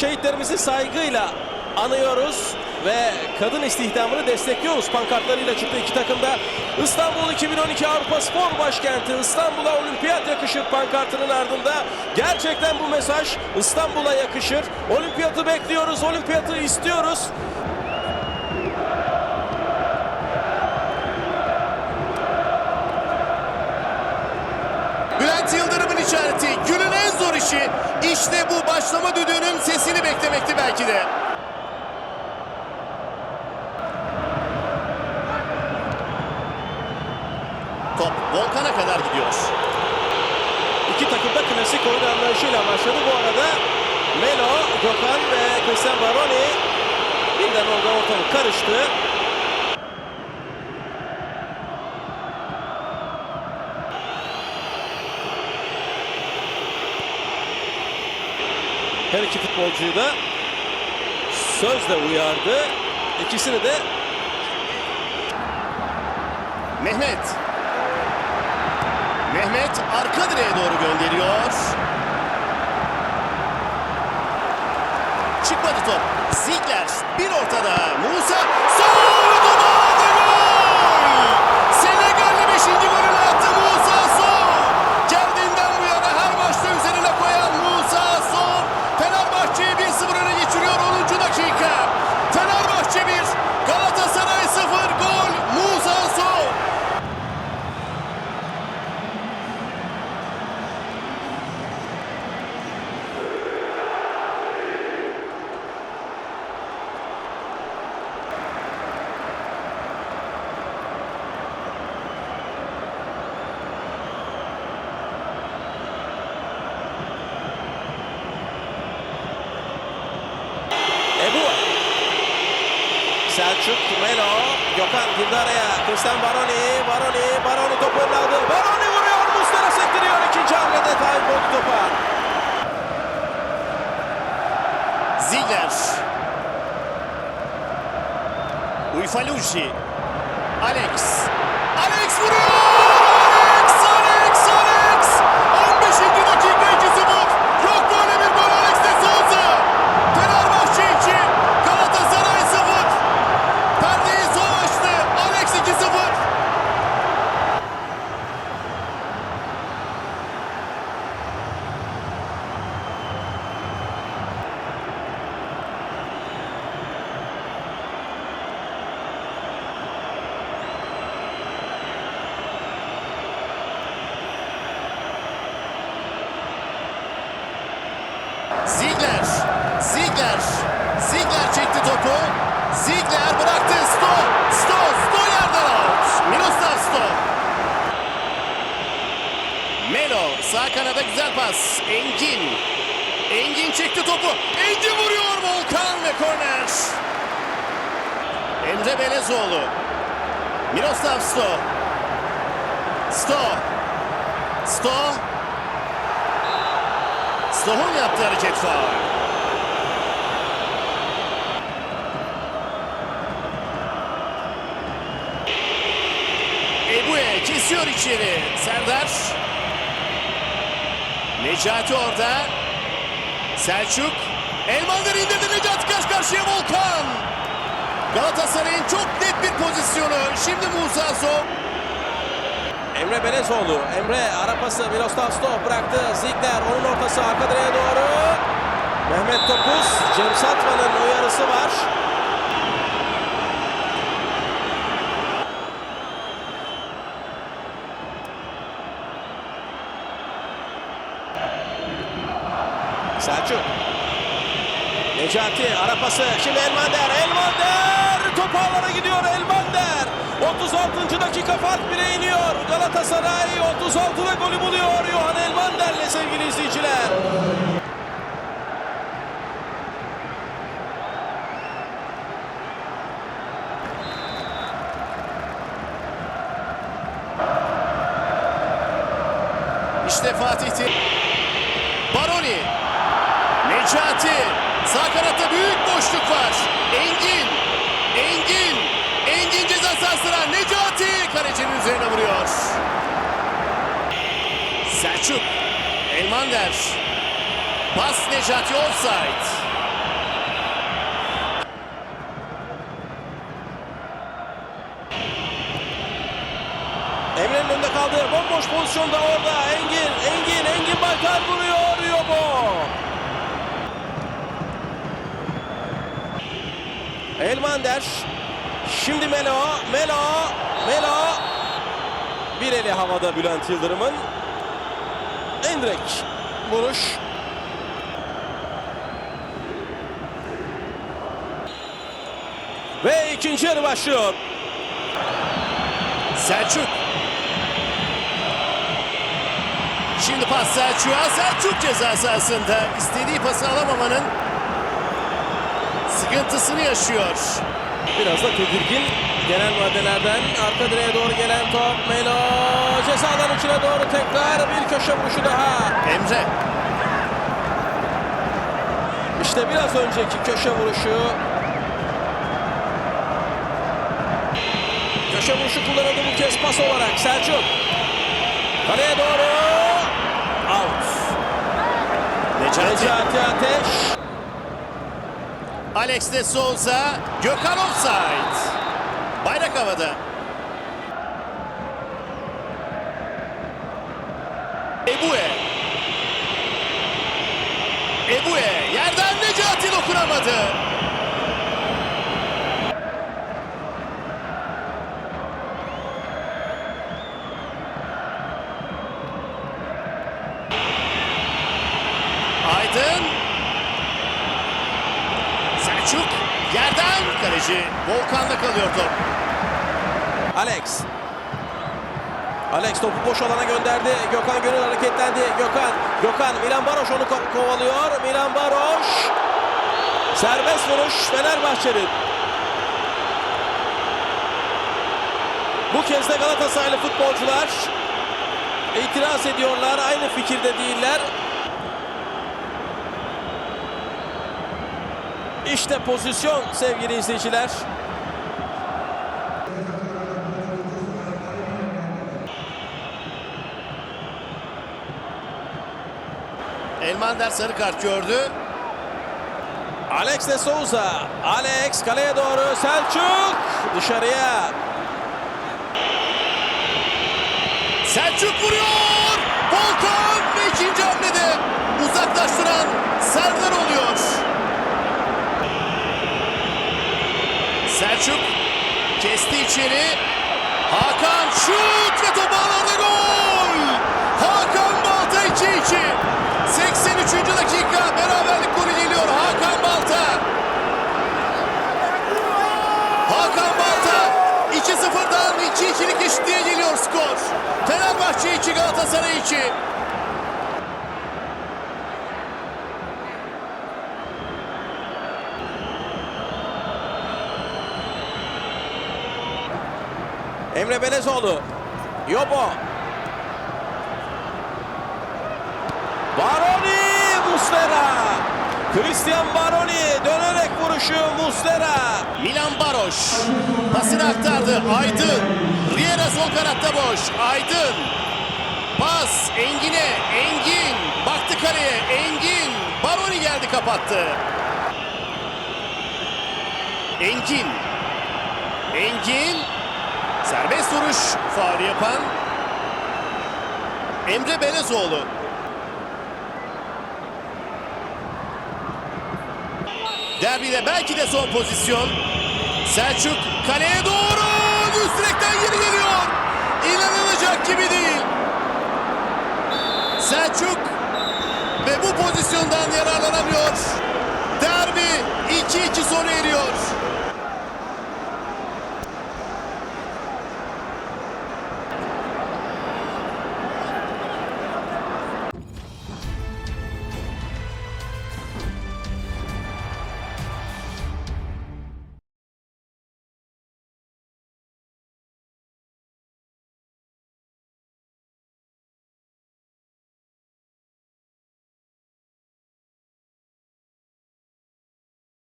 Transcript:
Şehitlerimizi saygıyla anıyoruz ve kadın istihdamını destekliyoruz pankartlarıyla çıktı iki takım da. İstanbul 2012 Avrupa Spor Başkenti İstanbul'a olimpiyat yakışır pankartının ardında gerçekten bu mesaj İstanbul'a yakışır. Olimpiyatı bekliyoruz, olimpiyatı istiyoruz. Bülent Yıldırım'ın işareti. Günün en zor işi. İşte bu başlama düdüğünün sesini beklemekti belki de. Top Volkan'a kadar gidiyor. İki takım da klasik oyun anlayışıyla başladı. Bu arada Melo, Gökhan ve Christian Baroni birden orada ortalık karıştı. Her iki futbolcuyu da sözle uyardı. İkisini de Mehmet. Mehmet arka direğe doğru gönderiyor. Çıkmadı top. Ziegler bir ortada. Musa sol duvarda gol! Senegalli 5. golünü attı Musa Sol. Geldiğinden bu yana her maçta üzerine koyan Musa Sol. Fenerbahçe'yi 1-0 öne geçiriyor 10. dakika. Fenerbahçe 1, Galatasaray 0 gol Musa Sol. Ebu. Melo, Gökhan girdi araya. Christian Baroni, Baroni, Baroni topu aldı. Baroni vuruyor, Muslera sektiriyor. İkinci hamlede tayin oldu topa. Ziegler. Uyfaluji. Alex. Alex vuruyor! Ziegler. Ziegler çekti topu. Ziegler bıraktı. Sto. Sto. Sto yerden out. Miroslav Sto. Melo sağ kanada güzel pas. Engin. Engin çekti topu. Engin vuruyor Volkan ve korner. Emre Belezoğlu. Miroslav Sto. Sto. Sto. Stoh'un yaptığı hareket faul. Kesiyor içeri. Serdar. Necati orada. Selçuk. Elmander indirdi Necati karşı karşıya Volkan. Galatasaray'ın çok net bir pozisyonu. Şimdi Musa Sow. Emre Belezoğlu, Emre arapası Miroslav Stoh bıraktı. Ziegler onun ortası arka direğe doğru. Mehmet Topuz, Cem Satman'ın uyarısı var. Selçuk. Necati arapası. Şimdi Elmander. Elmander. Top ağlara gidiyor Elmander. 36. dakika fark bire iniyor. Galatasaray 36'da golü buluyor. Johan Elmander'le sevgili izleyiciler. İşte Fatih. Baroni. Necati. Sağ kanatta büyük boşluk var. Engin. Engin. Engin ceza sahasına Necati kalecinin üzerine vuruyor. Selçuk. Elmander. Pas Necati offside. Emre'nin önünde kaldı. Bomboş pozisyonda orada Engin. Elmander. Şimdi Melo, Melo, Melo. Bir eli havada Bülent Yıldırım'ın. Endrek vuruş. Ve ikinci yarı başlıyor. Selçuk. Şimdi pas Selçuk'a. Selçuk ceza sahasında istediği pası alamamanın sıkıntısını yaşıyor. Biraz da tedirgin genel maddelerden arka direğe doğru gelen top Melo ceza içine doğru tekrar bir köşe vuruşu daha. Emre. İşte biraz önceki köşe vuruşu. Köşe vuruşu kullanıldı bu kez pas olarak Selçuk. Kaleye doğru. Out. Necati. Necati Ateş. Alex de Souza. Gökhan offside. Bayrak havada. Ebue. Ebue. Yerden Necati dokunamadı. Aydın. Selçuk. Yerden kaleci. Volkan'da kalıyor top. Alex. Alex topu boş alana gönderdi. Gökhan Gönül hareketlendi. Gökhan. Gökhan. Milan Baroş onu ko- kovalıyor. Milan Baroş. Serbest vuruş Fenerbahçe'nin. Bu kez de Galatasaraylı futbolcular itiraz ediyorlar. Aynı fikirde değiller. İşte pozisyon sevgili izleyiciler. Elmander sarı kart gördü. Alex de Souza. Alex kaleye doğru. Selçuk dışarıya. Selçuk vuruyor. Volkan ve ikinci hamlede uzaklaştıran Serdar oluyor. Selçuk kesti içeri. Hakan şut ve top ağlarda gol. Hakan Balta 2-2. 83. dakika beraberlik golü geliyor Hakan Balta. Hakan Balta 2-0'dan 2-2'lik eşitliğe geliyor skor. Fenerbahçe 2 Galatasaray 2. Emre Belezoğlu. Yobo. Baroni Muslera. Christian Baroni dönerek vuruşu Muslera. Milan Baroş pasını aktardı. Aydın. Riera sol kanatta boş. Aydın. Pas Engin'e. Engin. Baktı kaleye. Engin. Baroni geldi kapattı. Engin. Engin. Serbest vuruş. Faul yapan Emre Belezoğlu. Derbide belki de son pozisyon. Selçuk kaleye doğru. Üstrekten geri geliyor. İnanılacak gibi değil. Selçuk ve bu pozisyondan yararlanamıyor. Derbi 2-2 sona eriyor.